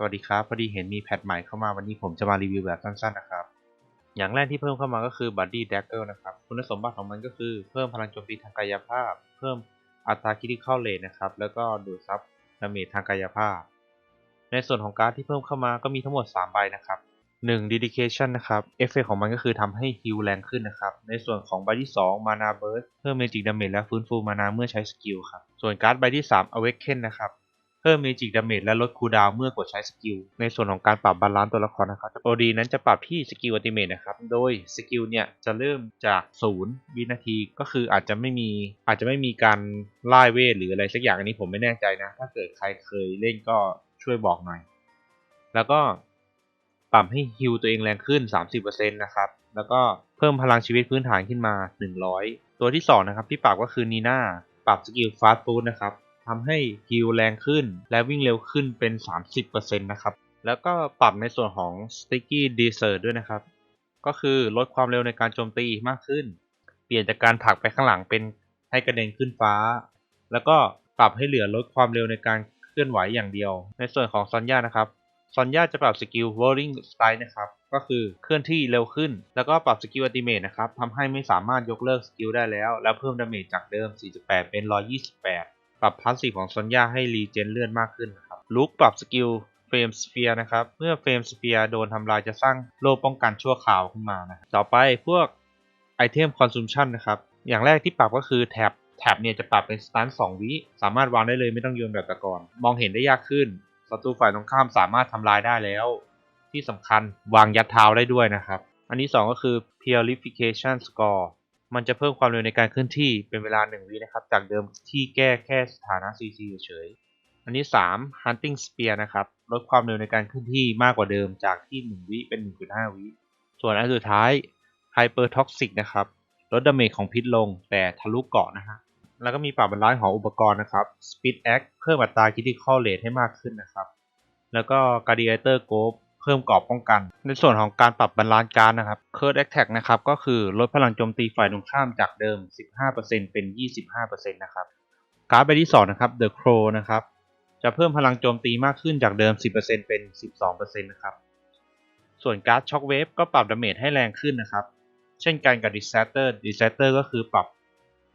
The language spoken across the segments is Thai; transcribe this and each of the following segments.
สวัสดีครับ พอดีเห็นมีแพทใหม่เข้ามาวันนี้ผมจะมารีวิวแบบสั้นๆนะครับ อย่างแรกที่เพิ่มเข้ามาก็คือ Body Dagger นะครับ คุณสมบัติของมันก็คือเพิ่มพลังโจมตีทางกายภาพ เพิ่มอัตรา Critical Rate นะครับ แล้วก็ดูดซับดาเมจทางกายภาพ ในส่วนของการ์ดที่เพิ่มเข้ามาก็มีทั้งหมด 3 ใบนะครับ1 Dedication นะครับ เอฟเฟกของมันก็คือทำให้ฮิลแรงขึ้นนะครับ ในส่วนของใบที่ 2 Mana Burst เพิ่ม Magic Damage และฟื้นฟูมานาเมื่อใช้สกิลครับ ส่วนการ์ดใบที่ 3 Awaken นะครับ เพิ่ม Magic Damage และลดคูลดาวน์เมื่อกดใช้สกิล ในส่วนของการปรับบาลานซ์ตัวละครนะครับโอดีนั้นจะปรับที่สกิลอัติเมทนะครับ โดยสกิลเนี่ยจะเริ่มจาก0วินาทีก็คืออาจจะไม่มีอาจจะไม่มีการไล่เวทหรืออะไรสักอย่างอันนี้ผมไม่แน่ใจนะ ถ้าเกิดใครเคยเล่นก็ช่วยบอกหน่อย แล้วก็ปรับให้ฮิลตัวเองแรงขึ้น 30%นะครับ แล้วก็เพิ่มพลังชีวิตพื้นฐานขึ้นมา 100 ตัวที่สองนะครับที่ปรับก็คือนีน่าปรับสกิลฟาสต์ฟู้ดนะครับ ทำให้ฮิลแรงขึ้น และวิ่งเร็วขึ้นเป็น 30%นะครับ แล้วก็ปรับในส่วนของ Sticky Desert ด้วยนะครับ ก็คือลดความเร็วในการโจมตีมากขึ้น เปลี่ยนจากการผลักไปข้างหลังเป็นให้กระเด็นขึ้นฟ้า แล้วก็ปรับให้เหลือลดความเร็วในการเคลื่อนไหวอย่างเดียว ในส่วนของซอนย่านะครับซอนย่าจะปรับสกิล Rolling Strike นะครับ ก็คือเคลื่อนที่เร็วขึ้น แล้วก็ปรับสกิลอัติเมทนะครับทำให้ไม่สามารถยกเลิกสกิลได้แล้ว และเพิ่มดาเมจจากเดิม 48 เป็น 128 ปรับพาสซีฟของซอนย่าให้รีเจนเลื่อนมากขึ้นนะครับลุกปรับสกิลเฟรมสเฟียร์นะครับ เมื่อเฟรมสเฟียร์โดนทำลายจะสร้างโล่ป้องกันชั่วคราวขึ้นมานะต่อไปพวกไอเทมคอนซูมชันนะครับ อย่างแรกที่ปรับก็คือแท็บแท็บเนี่ยจะปรับเป็นสตัน2วิสามารถวางได้เลยไม่ต้องโยนแบบแต่ก่อนมองเห็นได้ยากขึ้นศัตรูฝ่ายตรงข้ามสามารถทำลายได้แล้ว ที่สำคัญวางยัดเท้าได้ด้วยนะครับ อันที่2ก็คือ Purification Score มันจะเพิ่มความเร็วในการเคลื่อนที่เป็นเวลา1วินะครับ จากเดิมที่แก้แค่สถานะ CC เฉยๆอันที่3 Hunting Spear นะครับ ลดความเร็วในการเคลื่อนที่มากกว่าเดิมจากที่ 1 วิเป็น 1.5 วิส่วนอันสุดท้าย Hyper Toxic นะครับ ลดดาเมจของพิษลงแต่ทะลุเกาะนะฮะแล้วก็มีปรับบาลานซ์ของอุปกรณ์นะครับ Speed Act เพิ่มอัตรา Critical Rate ให้มากขึ้นนะครับ แล้วก็ Gladiator g o p เพิ่มกรอบป้องกัน ในส่วนของการปรับบาลานซ์การนะครับ Curse Attack นะครับก็คือลดพลังโจมตีฝ่ายตรงข้ามจากเดิม 15%เป็น 25%นะครับการ์ดใบที่2นะครับ The Crow นะครับจะเพิ่มพลังโจมตีมากขึ้นจากเดิม 10%เป็น 12%นะครับส่วนการ์ด Shockwave ก็ปรับดาเมจให้แรงขึ้นนะครับ เช่นกันกับ Disaster Disaster ก็คือปรับ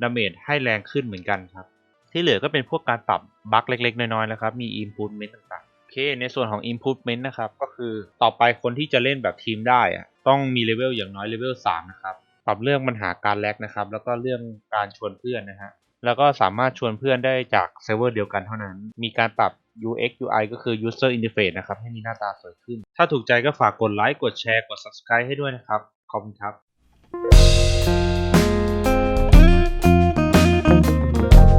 ดาเมจให้แรงขึ้นเหมือนกันครับ ที่เหลือก็เป็นพวกการปรับบั๊กเล็กๆ น้อยๆแล้วครับ มี Improvement ต่างๆ เคในส่วนของ Improvement นะครับ ก็คือต่อไปคนที่จะเล่นแบบทีมได้อะต้องมีเลเวลอย่างน้อยเลเวล3นะครับปรับเรื่องปัญหาการแลกนะครับ แล้วก็เรื่องการชวนเพื่อนนะฮะแล้วก็สามารถชวนเพื่อนได้จากเซิร์ฟเวอร์เดียวกันเท่านั้น มีการปรับ UX UI ก็คือ User Interface นะครับ ให้มีหน้าตาสวยขึ้น ถ้าถูกใจก็ฝากกดไลค์ กดแชร์ กด Subscribe ให้ด้วยนะครับ ขอบคุณครับ